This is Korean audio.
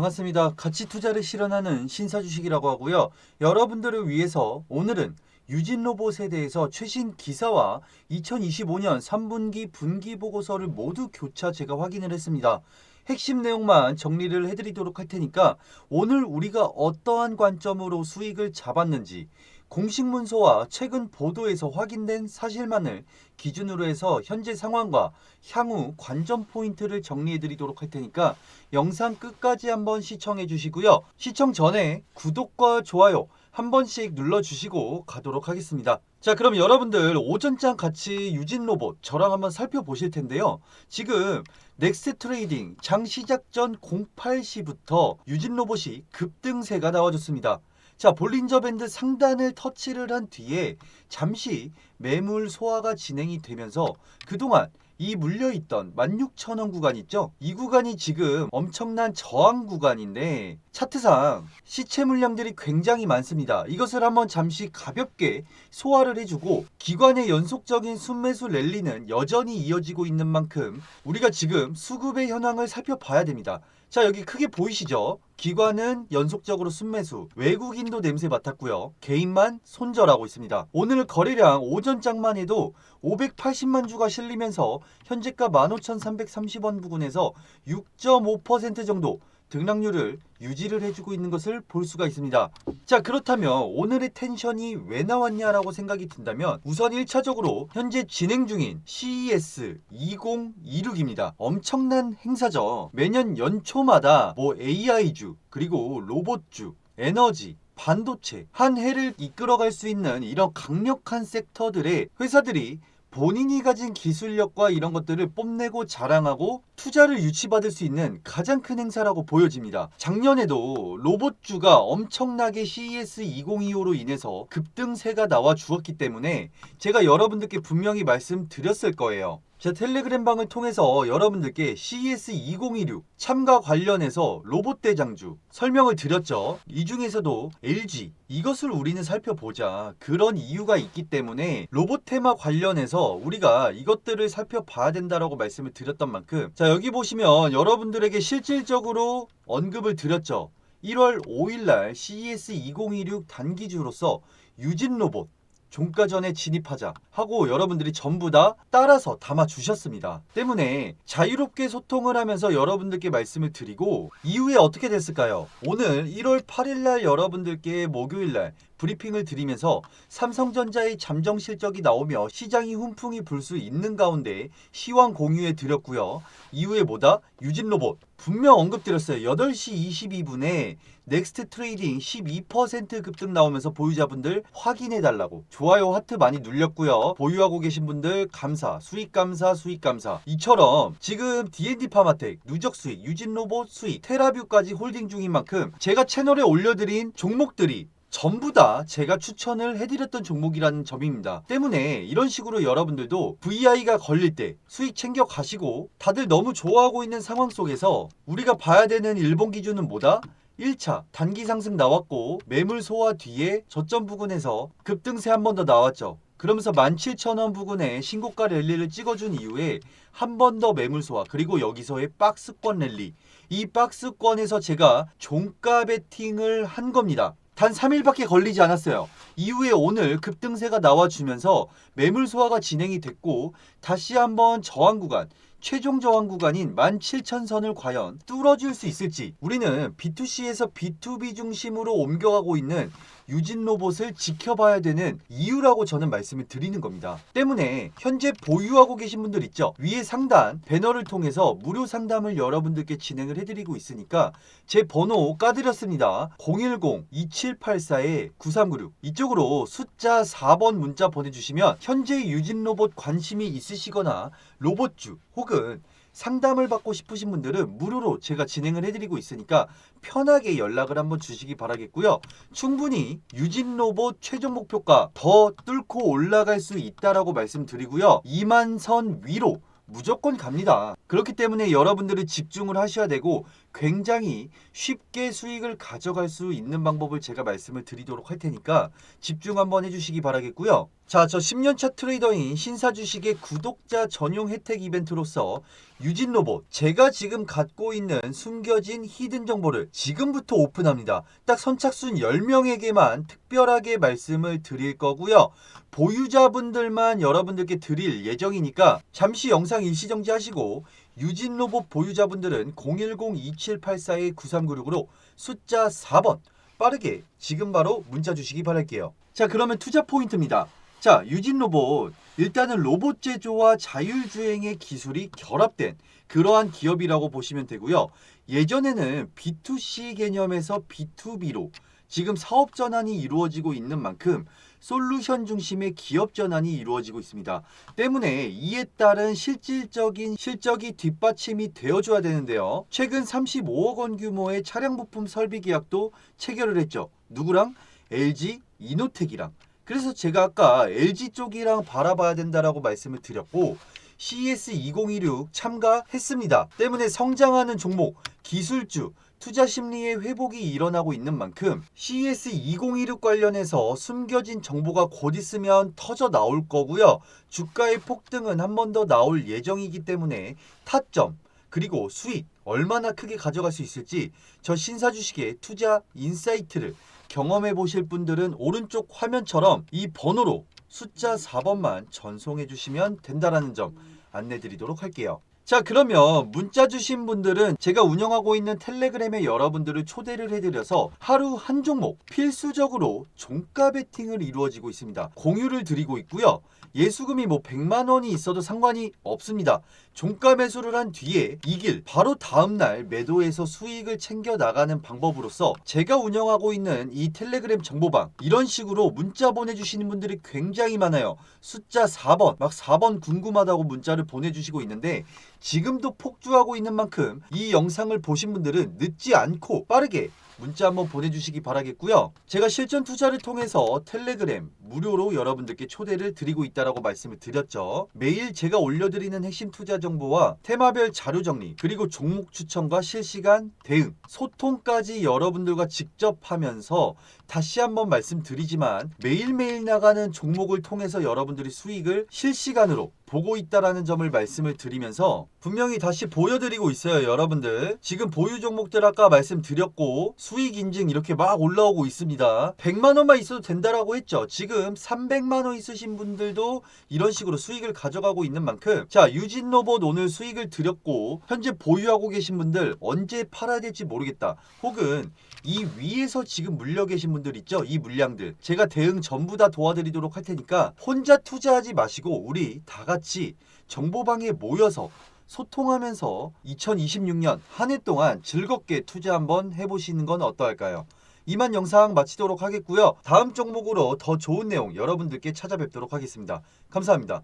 반갑습니다. 가치 투자를 실현하는 신사 주식이라고 하고요. 여러분들을 위해서 오늘은 유진 로봇에 대해서 최신 기사와 2025년 3분기 분기 보고서를 모두 교차 제가 확인을 했습니다. 핵심 내용만 정리를 해드리도록 할 테니까 오늘 우리가 어떠한 관점으로 수익을 잡았는지 공식 문서와 최근 보도에서 확인된 사실만을 기준으로 해서 현재 상황과 향후 관전 포인트를 정리해 드리도록 할 테니까 영상 끝까지 한번 시청해 주시고요. 시청 전에 구독과 좋아요 한 번씩 눌러 주시고 가도록 하겠습니다. 자, 그럼 여러분들 오전장 같이 유진 로봇 저랑 한번 살펴보실 텐데요. 지금 넥스트 트레이딩 장 시작 전 08시부터 유진 로봇이 급등세가 나와줬습니다. 자, 볼린저 밴드 상단을 터치를 한 뒤에 잠시 매물 소화가 진행이 되면서 그동안 이 물려있던 16,000원 구간 있죠? 이 구간이 지금 엄청난 저항 구간인데 차트상 시체 물량들이 굉장히 많습니다. 이것을 한번 잠시 가볍게 소화를 해주고 기관의 연속적인 순매수 랠리는 여전히 이어지고 있는 만큼 우리가 지금 수급의 현황을 살펴봐야 됩니다. 자 여기 크게 보이시죠? 기관은 연속적으로 순매수, 외국인도 냄새 맡았고요. 개인만 손절하고 있습니다. 오늘 거래량 오전장만 해도 580만 주가 실리면서 현재가 15,330원 부근에서 6.5% 정도 등락률을 유지를 해주고 있는 것을 볼 수가 있습니다. 자 그렇다면 오늘의 텐션이 왜 나왔냐라고 생각이 든다면 우선 1차적으로 현재 진행 중인 CES 2026입니다. 엄청난 행사죠. 매년 연초마다 뭐 AI주 그리고 로봇주 에너지 반도체 한 해를 이끌어갈 수 있는 이런 강력한 섹터들의 회사들이 본인이 가진 기술력과 이런 것들을 뽐내고 자랑하고 투자를 유치받을 수 있는 가장 큰 행사라고 보여집니다. 작년에도 로봇주가 엄청나게 CES 2025로 인해서 급등세가 나와 주었기 때문에 제가 여러분들께 분명히 말씀드렸을 거예요. 제 텔레그램 방을 통해서 여러분들께 CES 2026 참가 관련해서 로봇 대장주 설명을 드렸죠. 이 중에서도 LG 이것을 우리는 살펴보자. 그런 이유가 있기 때문에 로봇 테마 관련해서 우리가 이것들을 살펴봐야 된다라고 말씀을 드렸던 만큼 자 여기 보시면 여러분들에게 실질적으로 언급을 드렸죠. 1월 5일날 CES 2026 단기주로서 유진 로봇 종가전에 진입하자 하고 여러분들이 전부 다 따라서 담아 주셨습니다. 때문에 자유롭게 소통을 하면서 여러분들께 말씀을 드리고 이후에 어떻게 됐을까요? 오늘 1월 8일 날 여러분들께 목요일 날 브리핑을 드리면서 삼성전자의 잠정 실적이 나오며 시장이 훈풍이 불 수 있는 가운데 시황 공유해 드렸고요. 이후에 뭐다? 유진 로봇 분명 언급드렸어요. 8시 22분에 넥스트 트레이딩 12% 급등 나오면서 보유자분들 확인해 달라고 좋아요 하트 많이 눌렸고요. 보유하고 계신 분들 감사, 수익 감사, 수익 감사. 이처럼 지금 D&D 파마텍, 누적 수익, 유진 로봇 수익, 테라뷰까지 홀딩 중인 만큼 제가 채널에 올려드린 종목들이 전부 다 제가 추천을 해드렸던 종목이라는 점입니다. 때문에 이런 식으로 여러분들도 VI가 걸릴 때 수익 챙겨 가시고 다들 너무 좋아하고 있는 상황 속에서 우리가 봐야 되는 일본 기준은 뭐다? 1차 단기 상승 나왔고 매물 소화 뒤에 저점 부근에서 급등세 한 번 더 나왔죠. 그러면서 17,000원 부근에 신고가 랠리를 찍어준 이후에 한 번 더 매물 소화 그리고 여기서의 박스권 랠리 이 박스권에서 제가 종가 베팅을 한 겁니다. 단 3일밖에 걸리지 않았어요. 이후에 오늘 급등세가 나와주면서 매물 소화가 진행이 됐고 다시 한번 저항 구간 최종 저항 구간인 17,000선을 과연 뚫어줄 수 있을지 우리는 B2C에서 B2B 중심으로 옮겨가고 있는 유진 로봇을 지켜봐야 되는 이유라고 저는 말씀을 드리는 겁니다. 때문에 현재 보유하고 계신 분들 있죠? 위에 상단 배너를 통해서 무료 상담을 여러분들께 진행을 해드리고 있으니까 제 번호 까드렸습니다. 010-2784-9396 이쪽으로 숫자 4번 문자 보내주시면 현재 유진 로봇 관심이 있으시거나 로봇주 혹은 상담을 받고 싶으신 분들은 무료로 제가 진행을 해드리고 있으니까 편하게 연락을 한번 주시기 바라겠고요. 충분히 유진 로봇 최종 목표가 더 뚫고 올라갈 수 있다라고 말씀드리고요. 2만 선 위로 무조건 갑니다. 그렇기 때문에 여러분들이 집중을 하셔야 되고 굉장히 쉽게 수익을 가져갈 수 있는 방법을 제가 말씀을 드리도록 할 테니까 집중 한번 해주시기 바라겠고요. 자, 저 10년차 트레이더인 신사주식의 구독자 전용 혜택 이벤트로서 유진 로봇 제가 지금 갖고 있는 숨겨진 히든 정보를 지금부터 오픈합니다. 딱 선착순 10명에게만 특별하게 말씀을 드릴 거고요. 보유자분들만 여러분들께 드릴 예정이니까 잠시 영상 일시정지 하시고 유진 로봇 보유자분들은 010-2784-9396으로 숫자 4번 빠르게 지금 바로 문자 주시기 바랄게요. 자, 그러면 투자 포인트입니다. 자, 유진 로봇 일단은 로봇 제조와 자율주행의 기술이 결합된 그러한 기업이라고 보시면 되고요. 예전에는 B2C 개념에서 B2B로 지금 사업 전환이 이루어지고 있는 만큼 솔루션 중심의 기업 전환이 이루어지고 있습니다. 때문에 이에 따른 실질적인 실적이 뒷받침이 되어줘야 되는데요. 최근 35억 원 규모의 차량 부품 설비 계약도 체결을 했죠. 누구랑? LG 이노텍이랑. 그래서 제가 아까 LG 쪽이랑 바라봐야 된다라고 말씀을 드렸고 CES 2016 참가했습니다. 때문에 성장하는 종목, 기술주, 투자 심리의 회복이 일어나고 있는 만큼 CES 2016 관련해서 숨겨진 정보가 곧 있으면 터져 나올 거고요. 주가의 폭등은 한 번 더 나올 예정이기 때문에 타점 그리고 수익 얼마나 크게 가져갈 수 있을지 저 신사 주식의 투자 인사이트를 경험해 보실 분들은 오른쪽 화면처럼 이 번호로 숫자 4번만 전송해 주시면 된다라는 점 안내 드리도록 할게요. 자, 그러면 문자 주신 분들은 제가 운영하고 있는 텔레그램에 여러분들을 초대를 해드려서 하루 한 종목 필수적으로 종가 베팅을 이루어지고 있습니다. 공유를 드리고 있고요. 예수금이 뭐 100만 원이 있어도 상관이 없습니다. 종가 매수를 한 뒤에 이길 바로 다음 날 매도해서 수익을 챙겨 나가는 방법으로서 제가 운영하고 있는 이 텔레그램 정보방 이런 식으로 문자 보내주시는 분들이 굉장히 많아요. 숫자 4번 막 4번 궁금하다고 문자를 보내주시고 있는데 지금도 폭주하고 있는 만큼 이 영상을 보신 분들은 늦지 않고 빠르게 문자 한번 보내주시기 바라겠고요. 제가 실전 투자를 통해서 텔레그램 무료로 여러분들께 초대를 드리고 있다라고 말씀을 드렸죠. 매일 제가 올려드리는 핵심 투자 정보와 테마별 자료 정리 그리고 종목 추천과 실시간 대응 소통까지 여러분들과 직접 하면서 다시 한번 말씀드리지만 매일매일 나가는 종목을 통해서 여러분들이 수익을 실시간으로 보고 있다라는 점을 말씀을 드리면서 분명히 다시 보여드리고 있어요 여러분들 지금 보유 종목들 아까 말씀드렸고 수익 인증 이렇게 막 올라오고 있습니다 100만 원만 있어도 된다라고 했죠 지금 300만 원 있으신 분들도 이런 식으로 수익을 가져가고 있는 만큼 자 유진 로봇 오늘 수익을 드렸고 현재 보유하고 계신 분들 언제 팔아야 될지 모르겠다 혹은 이 위에서 지금 물려 계신 분들 있죠? 이 물량들. 제가 대응 전부 다 도와드리도록 할 테니까 혼자 투자하지 마시고 우리 다 같이 정보방에 모여서 소통하면서 2026년 한 해 동안 즐겁게 투자 한번 해보시는 건 어떠할까요? 이만 영상 마치도록 하겠고요. 다음 종목으로 더 좋은 내용 여러분들께 찾아뵙도록 하겠습니다. 감사합니다.